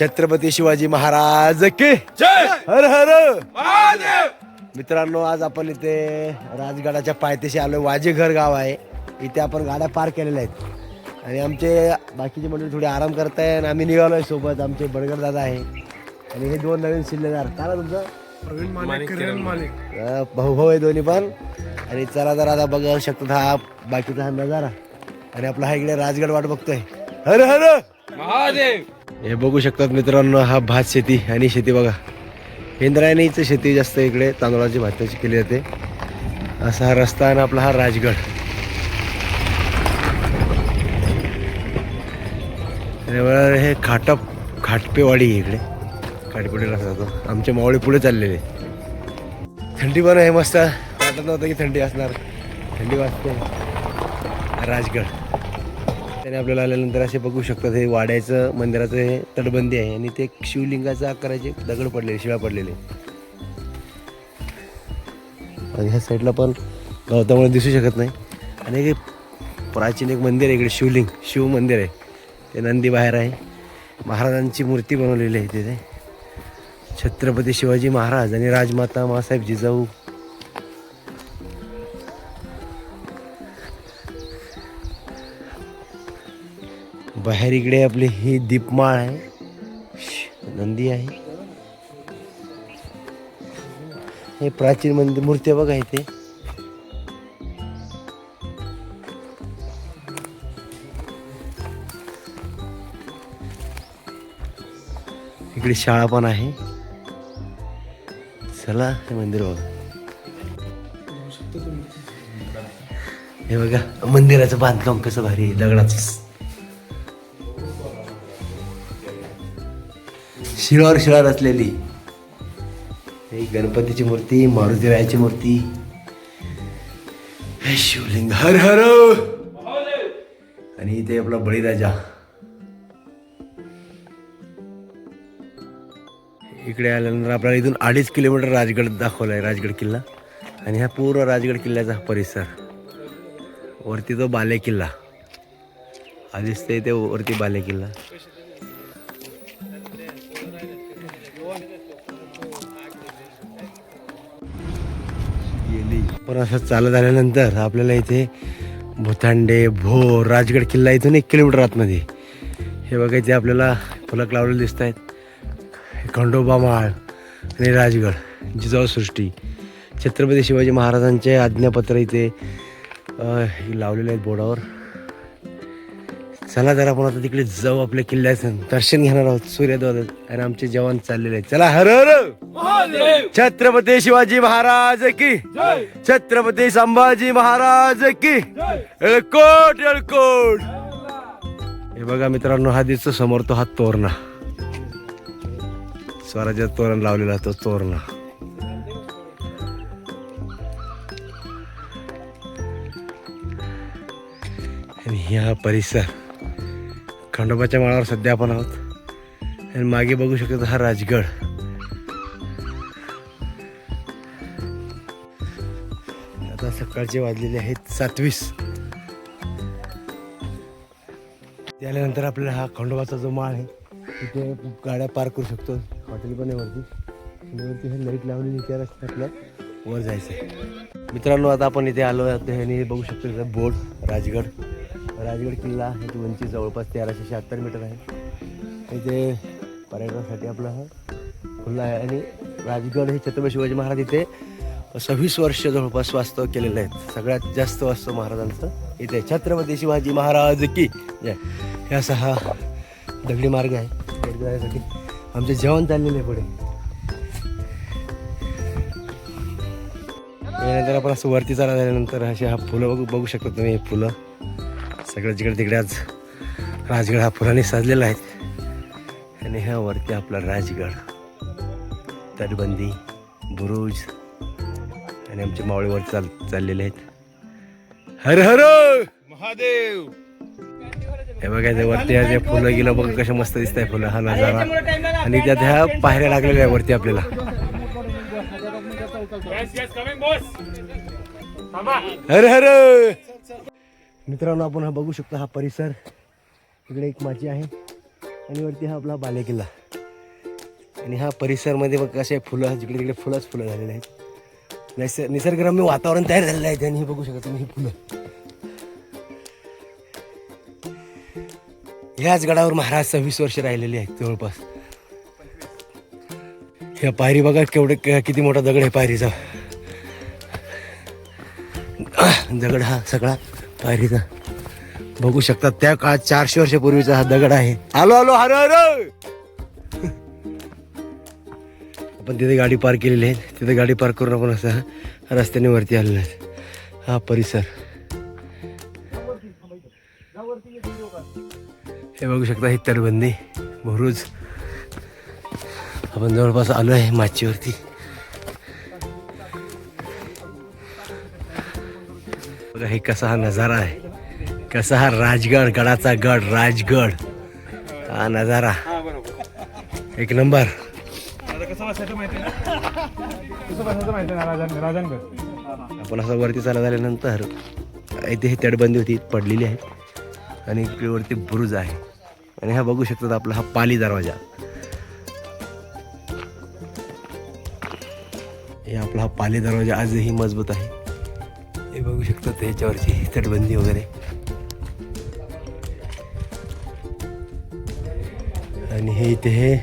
छत्रपती शिवाजी महाराज की? जय! हर हर! महादेव! मित्रांनो आज आपण इथे राजगडाच्या पायथ्याशी आलोय. वाजेघर गाव आहे. इथे आपण गाड्या पार्क केलेल्या आहेत. आणि आमचे बाकीचे मंडळी थोडे आराम करताय आणि आम्ही निघालोय सोबत. आमचे बडगर दादा आहे. आणि हे दोन नवीन शिल्लेदार काय नाव तुमचं? प्रवीण मालिक किरण मालिक अं, भाऊ भाऊ आहे दोन्ही पण. आणि चला जर आता बघू शकतो हा बाकीचा हा नजारा. आणि आपला हा इकडे राजगड वाट बघतोय. हर हर! महादेव! हे बघू शकतात मित्रांनो हा भात शेती आणि शेती बघा. इंद्रायणीचं शेती जास्त इकडे तांदळाची भाताची केली जाते. असा हा रस्ता आणि आपला हा राजगड. हे खाटप खाटपेवाडी इकडे. खाटपेवाडी रस्ता जातो. आमचे मावळे पुढे चाललेले. थंडी पण आहे मस्त. वाटत नव्हतं की थंडी असणार. थंडी वाजते. राजगड. त्याने आपल्याला आल्यानंतर असे बघू शकतात हे वाड्याचं मंदिराचं हे तटबंदी आहे आणि ते शिवलिंगाचा आकाराचे दगड पडलेले शिळा पडलेले. आणि ह्या साईडला पण गवतामुळे दिसू शकत नाही. आणि एक प्राचीन एक मंदिर आहे इकडे शिवलिंग शिव मंदिर आहे. ते नंदी बाहेर आहे. महाराजांची मूर्ती बनवलेली आहे तिथे. छत्रपती शिवाजी महाराज आणि राजमाता मासाहेब जिजाऊ. बाहेर इकडे आपली ही दीपमाळ आहे. श- नंदी आहे. हे प्राचीन मंदिर मूर्त्या बघा इथे. इकडे शाळा पण आहे. चला हे मंदिर बघा. हे बघा मंदिराचं बांधकाम कसं भारी दगडाचं. शिळावर शिळा रचलेली गणपतीची मूर्ती मारुतीरायाची मूर्ती. शिवलिंग. हर हर. आणि इथे आपला बळीराजा. इकडे आल्यानंतर आपल्याला इथून अडीच किलोमीटर राजगड दाखवलाय राजगड किल्ला. आणि हा पूर्ण राजगड किल्ल्याचा परिसर. वरती तो बाले किल्ला आधीच ते इथे वरती बाले किल्ला पण असं चालत आल्यानंतर आपल्याला इथे भुतांडे भोर राजगड किल्ला इथून एक किलोमीटर आतमध्ये. हे बघा इथे आपल्याला फलक लावलेले दिसत आहेत खंडोबा माळ आणि राजगड जिजाऊसृष्टी छत्रपती शिवाजी महाराजांचे आज्ञापत्र इथे लावलेले आहेत बोर्डावर. चला जरा आपण आता तिकडे जाऊ आपल्या किल्ल्याचं दर्शन घेणार आहोत सूर्योदय आणि आमचे जवान चाललेले आहेत. चला हर हर. छत्रपती शिवाजी महाराज की. छत्रपती संभाजी महाराज की. जय एळकोट एळकोट हे बघा मित्रांनो हा दिसतो समोर तो हा तोरणा. स्वराज्यात तोरण लावलेला तो तोरणा. आणि हा परिसर. खंडोबाच्या माळावर सध्या आपण आहोत. आणि मागे बघू शकतो हा राजगड. आता सकाळचे वाजलेले आहेत सातवीस. त्यानंतर आपल्याला हा खंडोबाचा जो माळ आहे तिथे गाड्या पार्क करू शकतो. हॉटेल पण आहे वरती. वरती हे लाइट लावलेली त्या रस्त्यातल्या वर जायचं आहे मित्रांनो आता आपण इथे आलो आहोत आणि बघू शकतो बोट बोर्ड राजगड. राजगड किल्ला याची उंची जवळपास तेराशे शहात्तर मीटर आहे. इथे पर्यटनासाठी आपला हा खुल्ला आहे आणि राजगड हे छत्रपती शिवाजी महाराज इथे सव्वीस वर्ष जवळपास वास्तव केलेलं आहे. सगळ्यात जास्त वास्तव महाराजांचं. इथे छत्रपती शिवाजी महाराज की जय. हे असा हा दगडी मार्ग आहे. जाण्यासाठी आमचे जेवण चाललेले आहे पुढे. यानंतर आपण असं वरती चालत झाल्यानंतर असे हा फुलं बघू बघू शकतो तुम्ही हे फुलं. सगळं जिकडे तिकडे आज राजगड हा फुलांनी सजलेला आहे. आणि ह्या वरती आपला राजगड तटबंदी बुरुज आणि आमचे मावळीवर चाल चाललेले आहेत. हर हर! महादेव! हे बघा ते वरती ते फुलं गेलं बघ कशा मस्त दिसत आहे फुलं. हा नजारा. आणि त्यात ह्या पायऱ्या लागलेल्या आहे वरती आपल्याला. हर हर! मित्रांनो आपण हा बघू शकतो हा परिसर. इकडे एक माची आहे आणि वरती हा आपला बालेकिल्ला. आणि हा परिसरमध्ये बघ कसे फुलं जिकडे तिकडे फुलंच फुलं झालेले आहेत. नैस निसर्गरम्य वातावरण तयार झालेलं आहे आणि हे बघू शकता तुम्ही ही फुलं. ह्याच गडावर महाराज सव्वीस वर्ष राहिलेले आहेत जवळपास. ह्या पायरी बघा केवढे क- किती मोठा दगड आहे पायरीचा. दगड हा सगळा. पायरीचा बघू शकतात त्या काळात चारशे वर्षापूर्वीचा हा दगड आहे. आलो आलो हर हर! आपण तिथे गाडी पार्क केलेली आहे. तिथे गाडी पार्क करून आपण असं रस्त्याने वरती आलेलो आहे. हा परिसर. हे बघू शकता ही तटबंदी. भरूच. आपण जवळपास आलो आहे माचीवरती. हे कसा हा नजारा आहे? कसा हा राजगड गडाचा गड राजगड. हा नजारा. एक नंबर. आपण असं वरती चालत आल्यानंतर इथे ही तटबंदी होती पडलेली आहे. आणि इकडेवरती बुरुज आहे. आणि हा बघू शकतात आपला हा पाली दरवाजा. हे आपला हा पाली दरवाजा आजही मजबूत आहे. बघू शकता त्याच्यावरची तटबंदी वगैरे. आणि हे इथे हे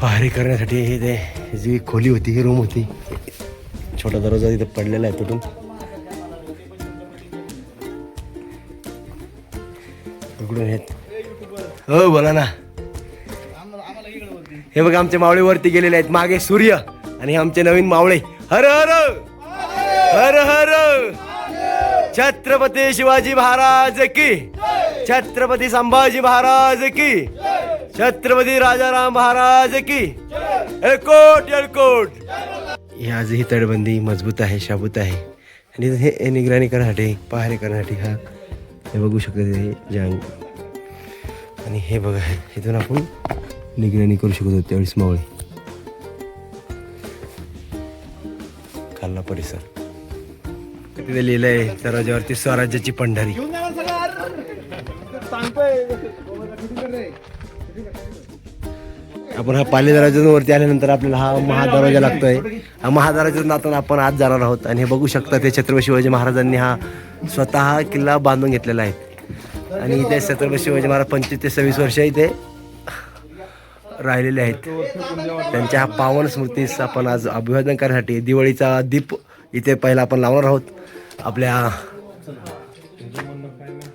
पहारी करण्यासाठी हे ते जी खोली होती ही रूम होती. छोटा दरवाजा तिथे पडलेला आहे तुटून इकडून हे हो बोला ना. हे बघा आमचे मावळे वरती गेलेले आहेत. मागे सूर्य आणि हे आमचे नवीन मावळे. हर हर! हर हर। छत्रपती शिवाजी महाराज की। छत्रपती संभाजी महाराज की। छत्रपती राजाराम महाराज की। एकोट एलकोट ही आजही तटबंदी मजबूत आहे शाबूत आहे. आणि हे निगराणी करण्यासाठी पहारे करण्यासाठी हा हे बघू शकत हे जांग. आणि हे बघा इथून आपण निगराणी करू शकतो त्यावेळेस मावळी. खाल्ला परिसर. तिथे लिहिलंय आहे स्वराज्याची पंढरी. आपण हा पाली दरवाजातून वरती आल्यानंतर आपल्याला हा महादरवाजा लागतोय. हा महादरवाजातून नातान आपण आज जाणार आहोत आणि हे बघू शकता ते छत्रपती शिवाजी महाराजांनी हा स्वतः किल्ला बांधून घेतलेला आहे. आणि इथे छत्रपती शिवाजी महाराज पंचवीस ते सव्वीस वर्ष इथे राहिलेले आहेत. त्यांच्या हा पावन स्मृतीस आपण आज अभिवादन करण्यासाठी दिवाळीचा दीप इथे पहिला आपण लावणार आहोत. आपल्या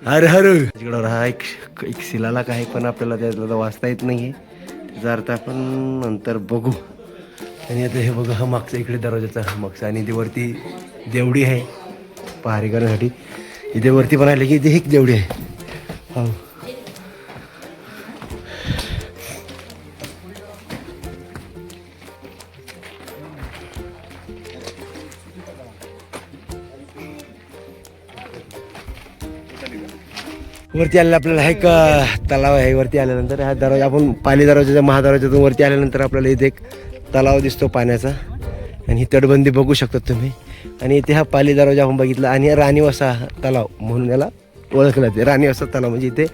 हर हर. तिकडं हा एक एक शिलाला आहे पण आपल्याला त्यातला वाचता येत नाही त्याचा अर्थ आपण नंतर बघू. आणि आता हे बघा हा मागचा इकडे दरवाजाचा हा मागचा. आणि इथे वरती देवडी आहे पहारी करण्यासाठी इथे वरती पण आले की इथे एक देवडी आहे. हो. वरती आलेलं आपल्याला हा एक तलाव आहे वरती आल्यानंतर हा दरवाजा आपण पाली दरवाजाच्या महादरवाजातून वरती आल्यानंतर आपल्याला इथे एक तलाव दिसतो पाण्याचा. आणि ही तटबंदी बघू शकतात तुम्ही. आणि इथे हा पाली दरवाजा आपण बघितला आणि राणीवसा राणीवासा हा तलाव म्हणून याला ओळखलं जाते. राणीवासा तलाव म्हणजे इथे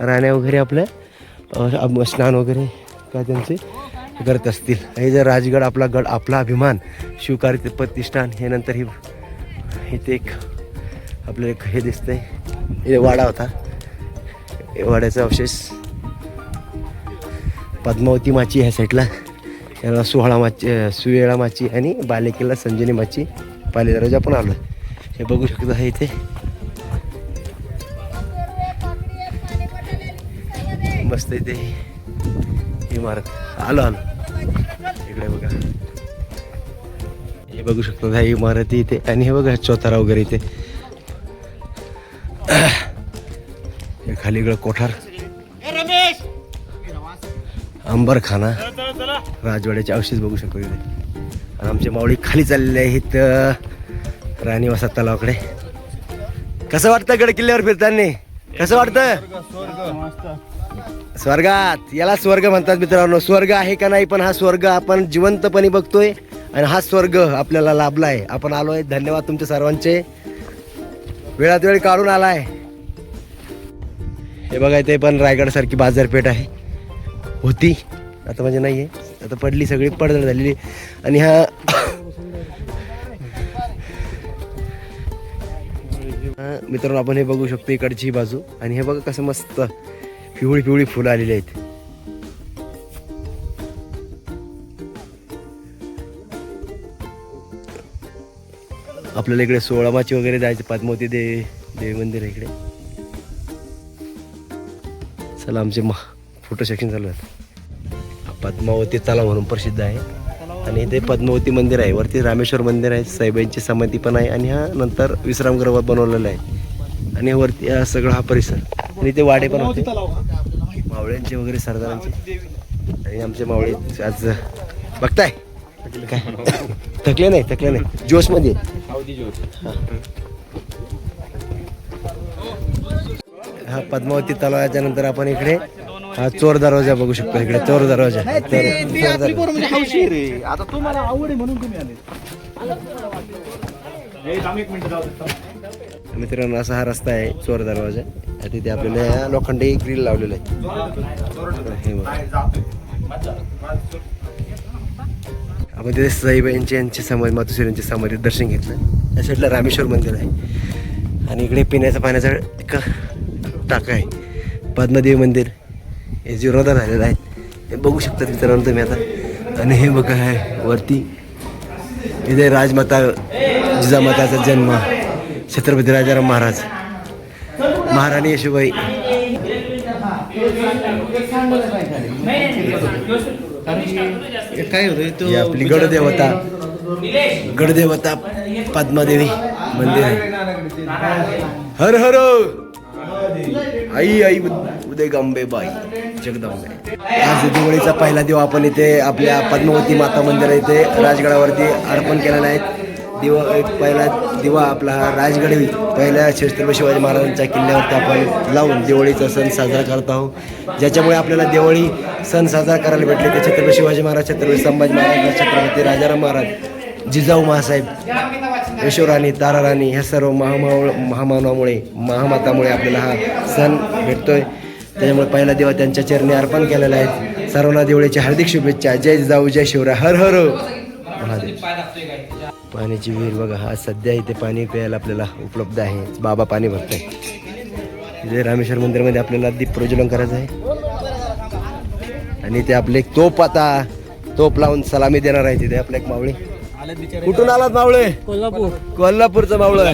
राण्या वगैरे आपल्या स्नान वगैरे काय त्यांचे करत असतील. हे जर राजगड आपला गड आपला अभिमान शिवकार्य प्रतिष्ठान हे नंतर ही इथे एक आपलं एक हे दिसतंय. इथे वाडा होता. हे वाड्याचा अवशेष. पद्मावती माची ह्या साईडला. याला सोहळा माची सुवेळा माची आणि बालेकिल्ला संजनी माची पाले पण आलो. हे बघू शकता इथे. मस्त इथे इमारत. आलो आलो. इकडे बघा. हे बघू शकतो ह्या इमारती इथे आणि हे बघा चौथारा वगैरे इथे. खाली इकडं कोठार. अंबरखाना. राजवाड्याचे अवशेष बघू शकतो इथे आणि आमचे मावळी खाली चाललेले आहेत राणीवासा तलावाकडे. कसं वाटतं गड किल्ल्यावर फिरताना? कसं वाटतं? स्वर्गात. याला स्वर्ग म्हणतात मित्रांनो. स्वर्ग आहे का नाही पण हा स्वर्ग आपण जिवंतपणे बघतोय आणि हा स्वर्ग आपल्याला लाभला आहे आपण आलोय. धन्यवाद तुमच्या सर्वांचे. वेळात वेळ काढून आलाय. हे बघा ते पण रायगडसारखी बाजारपेठ आहे. होती. आता म्हणजे नाही आहे आता पडली सगळी पडझड झालेली. आणि हा मित्रांनो आपण हे बघू शकतो इकडची बाजू. आणि हे बघा कसं मस्त पिवळी पिवळी फुलं आलेली आहेत. आपल्याला इकडे सोळामाची वगैरे जायचं पद्मावती देवी देवी मंदिर आहे इकडे. चला आमचे मा फोटो सेक्शन चालू आहे पद्मावती तलाव म्हणून प्रसिद्ध आहे. आणि इथे पद्मावती मंदिर आहे. वरती रामेश्वर मंदिर आहे. साईबाईंची समाधी पण आहे. आणि हा नंतर विश्रामगृह बनवलेला आहे. आणि वरती हा सगळा हा परिसर. आणि इथे वाडे पण होते. मावळ्यांचे वगैरे सरदारांचे. आणि आमचे मावळे आज बघताय. काय? थकले नाही थकले नाही. जोशमध्ये हा. पद्मावती तलावाच्या नंतर आपण इकडे हा चोर दरवाजा बघू शकतो इकडे चोर दरवाजा. चोर- चोर दरवाजा. म्हणजे आता तुम्हाला आवड आहे म्हणून तुम्ही आले. हे थांब एक मिनिट जाऊ दे. मित्रांनो असा हा रस्ता आहे चोर दरवाजा. आणि तिथे आपल्याला लोखंडी ग्रिल लावलेलं आहे. हे बघा. आपण तिथे साईबाईंची यांची समाधी मातुश्री यांची समाधी दर्शन घेतलं. या साईडला रामेश्वर मंदिर आहे. आणि इकडे पाण्याचा एक टाका आहे. पद्मदेवी मंदिर हे जीर्णोद्धार झालेलं आहे. हे बघू शकतात मित्रांनो तुम्ही आता. आणि हे बघा आहे वरती इथे राजमाता जिजामाताचा जन्म. छत्रपती राजाराम महाराज. महाराणी येशूबाई. काय होतं आपली गडदेवता. गडदेवता पद्मादेवी मंदिर आहे. हर हर आई आई उदय गांबे बाई जगदंबे. आज दिवाळीचा पहिला दिवा आपण इथे आपल्या पद्मावती माता मंदिर इथे राजगडावरती अर्पण केलेला आहे. दिवा एक पहिला दिवा आपला राजगड पहिल्या छत्रपती शिवाजी महाराजांच्या किल्ल्यावरती आपण लावून दिवाळीचा सण साजरा करत आहोत. ज्याच्यामुळे आपल्याला दिवाळी सण साजरा करायला भेटले ते छत्रपती शिवाजी महाराज छत्रपती संभाजी महाराज छत्रपती राजाराम महाराज जिजाऊ महासाहेब. यशोराणी ताराराणी ह्या सर्व महामाव महामानवामुळे महामातामुळे आपल्याला हा सण भेटतोय. त्याच्यामुळे पहिला दिवा त्यांच्या चरणी अर्पण केलेला आहे. सर्वांना देवळीच्या हार्दिक शुभेच्छा. जय जाऊ जय शिवराय. हर हर. महादेव. पाण्याची विहीर बघा हा सध्या इथे पाणी प्यायला आपल्याला उपलब्ध आहे. बाबा पाणी भरताय. इथे रामेश्वर मंदिरमध्ये आपल्याला दीप प्रज्वलन करायचं आहे. आणि ते आपले एक तोप आता तोप लावून सलामी देणार आहे तिथे आपले एक मावळी कुठून आलात मावळे? कोल्हापूर. कोल्हापूरचं मावळं.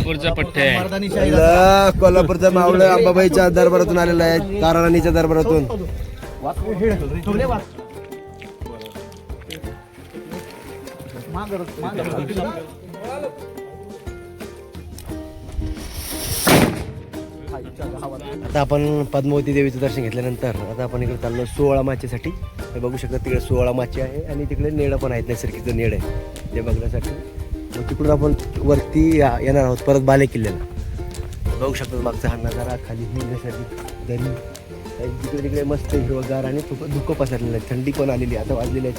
कोल्हापूरचं मावळं अंबाबाईच्या दरबारातून आलेलं आहे ताराराणीच्या दरबारातून. आता आपण पद्मावती देवीचं दर्शन घेतल्यानंतर आता आपण इकडे चाललो सोळा माचेसाठी. हे बघू शकता तिकडे सोळा माचे आहे आणि तिकडे नेडं पण आहेत नैसर्गिक नेड आहे ते बघण्यासाठी. मग तिकडून आपण वरती या- येणार आहोत परत बाले किल्ल्याला. बघू शकतो मागचा हा नजारा खाली हिंगण्यासाठी दरी. तिकडे तिकडे मस्त हिरवगार आणि धुकं पसरलेलं आहे. थंडी पण आलेली आहे. आता वाजलेले आहेत.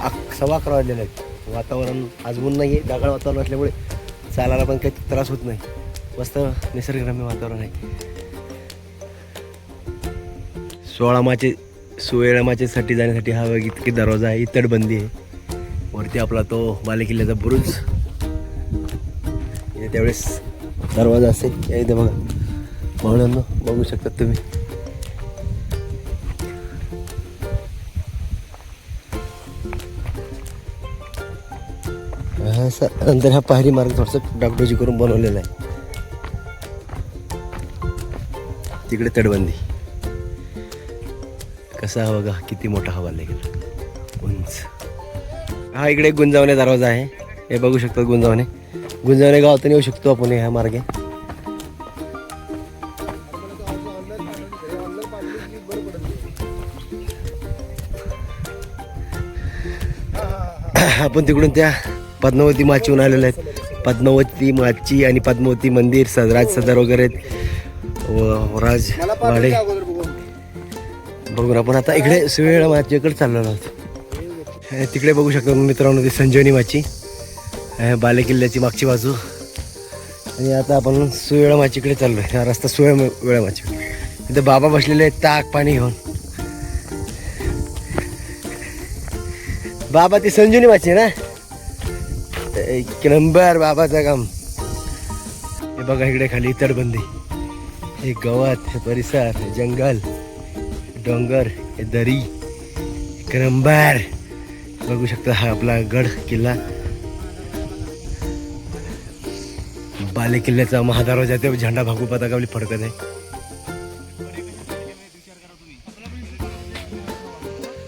अक सव्वा अकरा वाजलेले आहेत. वातावरण आजवून नाही आहे ढगाळ वातावरण असल्यामुळे चालायला पण काही त्रास होत नाही. मस्त निसर्गरम्य वातावरण आहे. सोळा माचे सोळा माचेसाठी जाण्यासाठी हा इतकी दरवाजा आहे तटबंदी आहे. वरती आपला तो बालेकिल्ल्याचा बुरुज. त्यावेळेस दरवाजा असेल. या इथे बघा. म्हणून बघू शकतात तुम्ही. हा नंतर हा पायरी मार्ग थोडंसं डागडोजी करून बनवलेला आहे. तिकडे तडबंदी कसा हवा गा? किती मोठा हवा लागेल उंच. हा इकडे गुंजावणे दरवाजा आहे. हे बघू शकतो गुंजावणे. गुंजावणे गावातून येऊ शकतो आपण ह्या मार्गे. आपण तिकडून त्या पद्मावती माचीहून आलेल्या आहेत. पद्मावती माची आणि पद्मावती मंदिर सदराज सदर वगैरे आहेत. व राज वाडे. बघून आपण आता इकडे सुवेळ माचीकडे चाललेलो आहोत. तिकडे बघू शकतो मित्रांनो ती संजीवनी माची. बाले किल्ल्याची मागची बाजू. आणि आता आपण सुवेळा माचीकडे चाललो आहे हा रस्ता सुवेळ वेळा माची. इथं बाबा बसलेले आहेत ताक पाणी घेऊन. बाबा ती संजीवनी माची ना? एक नंबर बाबाचं काम हे बघा इकडे खाली तडबंदी हे गवत हे परिसर हे जंगल डोंगर हे दरी क्रंबार बघू शकता हा आपला गड किल्ला. बाले किल्ल्याचा महादरवाजा ते झेंडा भागू आपली फडकत आहे.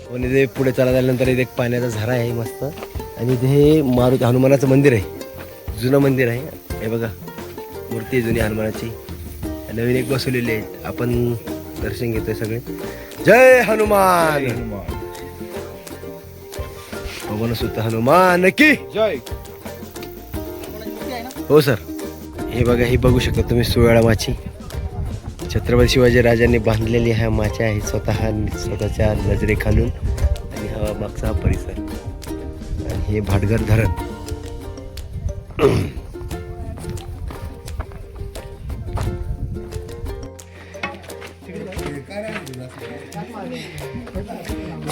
हो, आणि ते पुढे चालत आल्यानंतर इथे एक पाण्याचा झरा आहे मस्त. आणि इथे हे मारुती हनुमानाचं मंदिर आहे. जुनं मंदिर आहे. हे बघा मूर्ती आहे जुनी हनुमानाची. नवीन एक बसवलेली आहे आपण दर्शन घेतोय सगळे. जय हनुमान. भगवान सुद्धा हनुमान की. जय. हो सर. हे बघा हे बघू शकता तुम्ही सोयाळा माची. छत्रपती शिवाजी राजांनी बांधलेली ह्या माच्या आहेत स्वतः स्वतःच्या नजरे खालून आणि हा मागचा हा परिसर. आणि हे भाटघर धरण.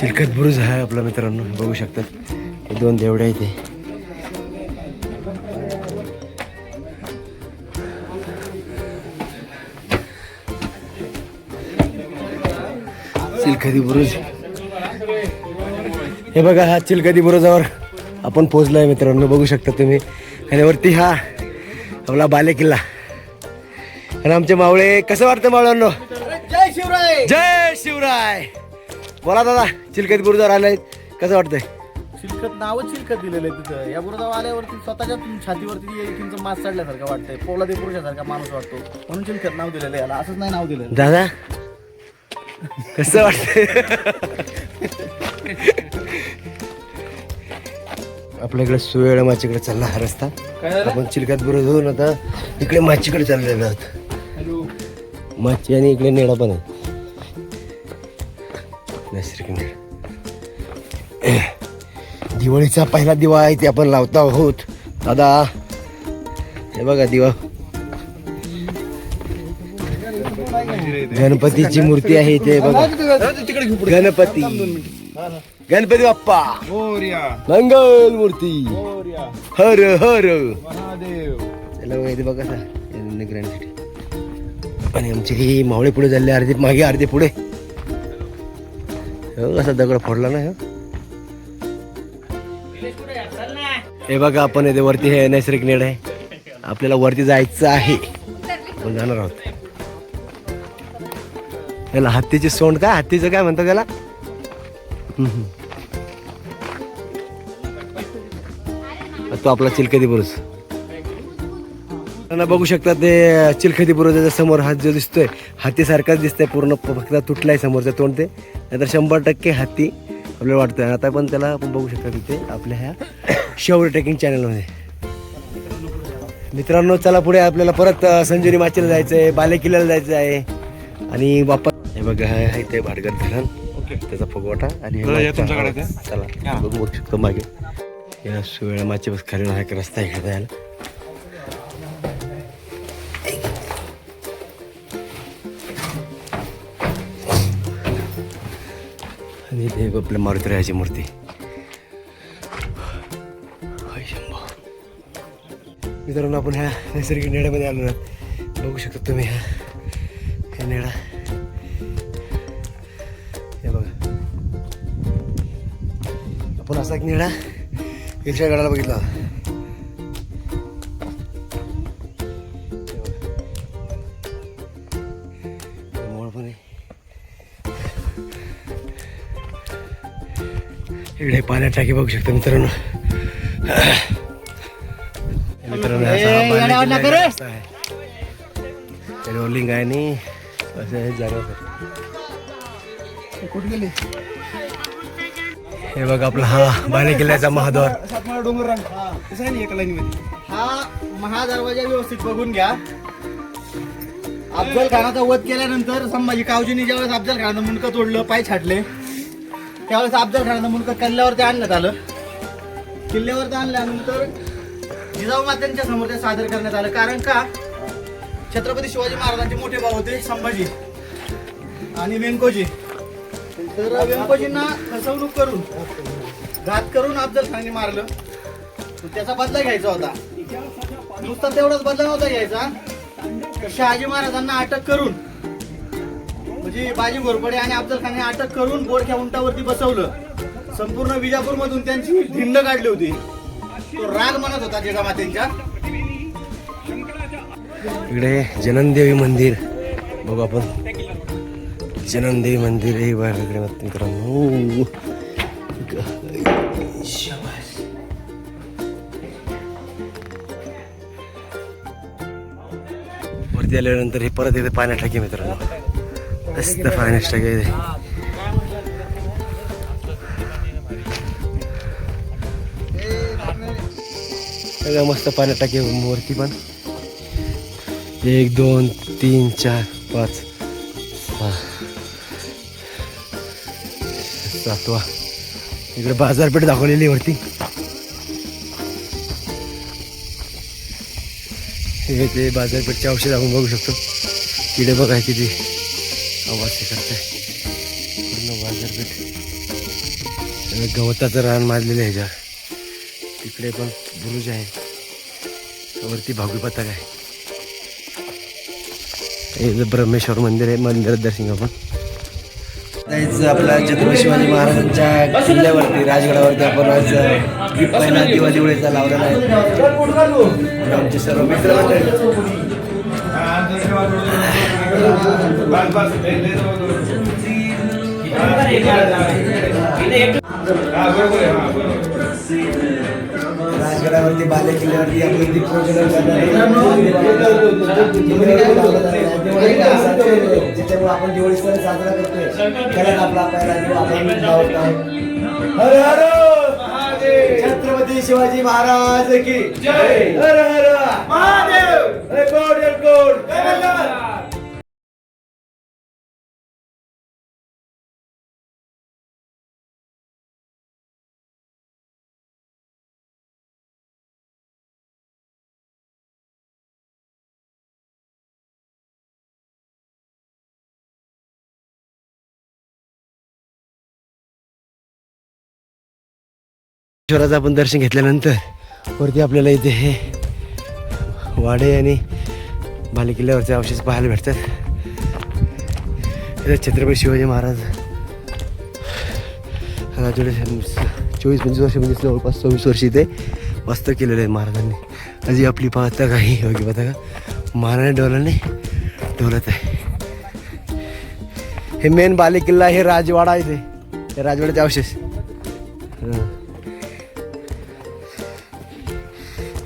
चिलखत बुरुज आहे आपला मित्रांनो बघू शकतात. हे दोन देवडे आहेत ते चिलखती बुरुज. हे बघा हा चिलखती बुरुजावर आपण पोहोचलोय मित्रांनो बघू शकता तुम्ही. आणि वरती हा आपला बाले किल्ला आणि आमचे मावळे कसं वाटतं मावळ्यांनो? जय शिवराय! जय शिवराय! बोला दादा चिलखती बुरुजावर आलाय कसं वाटतंय? शिलकत नावच शिलकत दिलेलं आहे तिथं. या बुरुदावर आल्यावरती स्वतःच्या छातीवरती एकीचं मास चढल्यासारखं वाटतंय. पोलादे पुरुषासारखा माणूस वाटतो. म्हणून शिलकत नाव दिलेलं आहे याला. असंच नाही नाव दिलेलं. दादा कसं वाटतंय? आपल्याकडे सुवेळ माचीकडे चालला हा रस्ता. आपण चिलकात बुरुज होऊन आता इकडे माचीकडे चाललेलो आहोत. माची आणि इकडे नेडा पण आहे. नैसर्गिक. नेडा दिवाळीचा पहिला दिवा आहे ते आपण लावतो आहोत. दादा हे बघा दिवा. गणपतीची मूर्ती आहे ते बघा. गणपती. गणपती बाप्पा. मंगल मूर्ती. हर हर. बघा इथे आणि आमचे ही मावळे पुढे झाले अर्धे मागे अर्धे पुढे. हो कसा दगड फोडला ना हो. हे. बघा आपण येथे वरती हे नैसर्गिक नेड आहे. आपल्याला वरती जायचं आहे. आपण जाणार आहोत. याला हत्तीची सोंड काय? हत्तीचं काय म्हणतात त्याला? तो आपला चिलकती बुरुज त्यांना बघू शकता ते चिलखती बुरुजाच्या समोर हात जो दिसतोय हातीसारखाच दिसतोय पूर्ण फक्त तुटलाय समोरचं तोंड ते. नाहीतर शंभर टक्के हाती आपल्याला वाटतंय. आता पण त्याला आपण बघू शकता तिथे आपल्या ह्या शौर्य ट्रेकिंग चॅनलमध्ये. मित्रांनो चला पुढे आपल्याला परत अ, संजुनी माचीला जायचं आहे बाले किल्ल्याला जायचं आहे आणि वापस हे बघा हे ते भाटगर धरण. त्याचा फुगवटा आणि? चला. बघू बघू शकतो मागे. या सुवेळा माची बस खाली हा एक रस्ता आहे जायला इथे आपल्या मारुतीरायाची मूर्ती. मित्रांनो आपण ह्या नैसर्गिक नेड्यामध्ये आलो ना बघू शकता तुम्ही ह्या हे नेडा हे बघा. आपण असा एक नेडा इथल्या गडाला बघितला. इकडे पाण्यात टाकी बघू शकता मित्रांनो. मित्रांनो हा. रस्ता आहे. ते रोलिंग आहे आणि असं हे जागा कुठे गेले? हे बघा आपला हा बाले किल्ल्याचा महाद्वार. डोंगर रंग. कसं आहे ना एका लाईन मध्ये? हा महादरवाजा व्यवस्थित बघून घ्या. अफजल खानाचा वध केल्यानंतर संभाजी कावजीने ज्यावेळेस अफजल खानाचं मुंडकं तोडलं पाय छाटले त्यावेळेस अफजल खानाचं मुलगा किल्ल्यावरती आणण्यात आलं. किल्ल्यावरती आणल्यानंतर जिजाऊ मात्यांच्या समोर ते सादर करण्यात आलं. कारण का? छत्रपती शिवाजी महाराजांचे मोठे भाऊ होते संभाजी आणि वेंकोजी. तर वेंकोजींना फसवणूक करून घात करून अफजल खानने मारलं त्याचा बदला घ्यायचा होता. नुसता तेवढाच बदला नव्हता घ्यायचा. तर शहाजी महाराजांना अटक करून म्हणजे बाजी घोरपडे आणि अफजल खानने अटक करून बोरख्या उंटावरती बसवलं. संपूर्ण विजापूर मधून त्यांची धिंड काढली होती. तो राग म्हणत होता जिजामातेंच्या इकडे जननदेवी मंदिर. बघू आपण. जननदेवी मंदिर हे बाहेर इकडे मित्रांनो. वरती आल्यानंतर हे परत येते पाण्यात टाकी मित्रांनो. मस्त पाण्यात टाकी आहे. सगळं मस्त पाण्यात टाकी आहे वरती पण एक दोन तीन चार पाच सहा. सातवा. इकडे बाजारपेठ दाखवलेली वरती. हे ते बाजारपेठचे औषध आपण बघू शकतो. किडे बघा किती. करते. पूर्ण बाजारपेठ गवताचं रान माजलेलं आहे ह्याच्यावर तिकडे पण बुरुज आहे. वरती भागवी पथक आहे. ब्रह्मेश्वर मंदिर आहे मंदिरात दर्शन आपण. जायचं आपला छत्रपती शिवाजी महाराजांच्या किल्ल्यावरती राजगडावरती आपण आज पहिला दिवा वेळेचा लावलेला आहे. आमचे सर्व मित्र राजगडावरती बाले किल्ल्यावरती आपण दीप प्रज्वलन ज्याच्यामुळे आपण दिवाळी सण साजरा करतोय. त्याला आपला आपण आहोत हर हर! छत्रपती शिवाजी महाराज की. जय! हर हर! महादेव! कोड कोड ईश्वराचं आपण दर्शन घेतल्यानंतर वरती आपल्याला इथे हे वाडे आणि बालेकिल्ल्यावरचे अवशेष पाहायला भेटतात. छत्रपती शिवाजी महाराज. राजवाडे चोवीस पंचवीस वर्ष म्हणजे जवळपास सव्वीस वर्ष इथे मस्त केलेलं आहे महाराजांनी. अजी आपली पाहता काही योग्य पाहता का? महाराणे डोलाने डोलत आहे. हे मेन बालेकिल्ला हे राजवाडा आहे ते हे राजवाड्याचे अवशेष.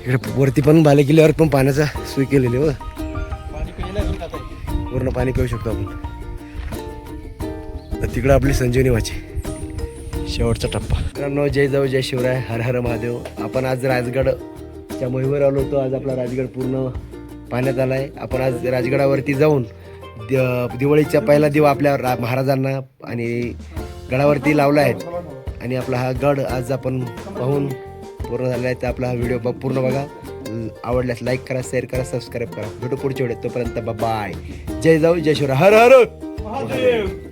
इकडे वरती पण बालेकिल्ल्यावर पण पाण्याचा सोय केलेली बघ पूर्ण पाणी पिऊ शकतो आपण. तर तिकडं आपली संजीवनी वाची. शेवटचा टप्पा. मित्रांनो जय जाऊ जय शिवराय हर हर महादेव. आपण आज राजगडच्या मोहिमेवर आलो होतो. आज आपला राजगड पूर्ण पाण्यात आला आहे आपण आज राजगडावरती जाऊन दिवाळीचा पहिला दिवा आपल्या रा महाराजांना आणि गडावरती लावला आहे. आणि आपला हा गड आज आपण पाहून पूर्ण झालेला आहे तर आपला हा व्हिडिओ बघ पूर्ण बघा. आवडल्यास लाईक करा शेअर करा सबस्क्राईब करा. भेटू पुढच्या वेळेत तोपर्यंत बाय जय जाऊ जय शिवराय. हर हर!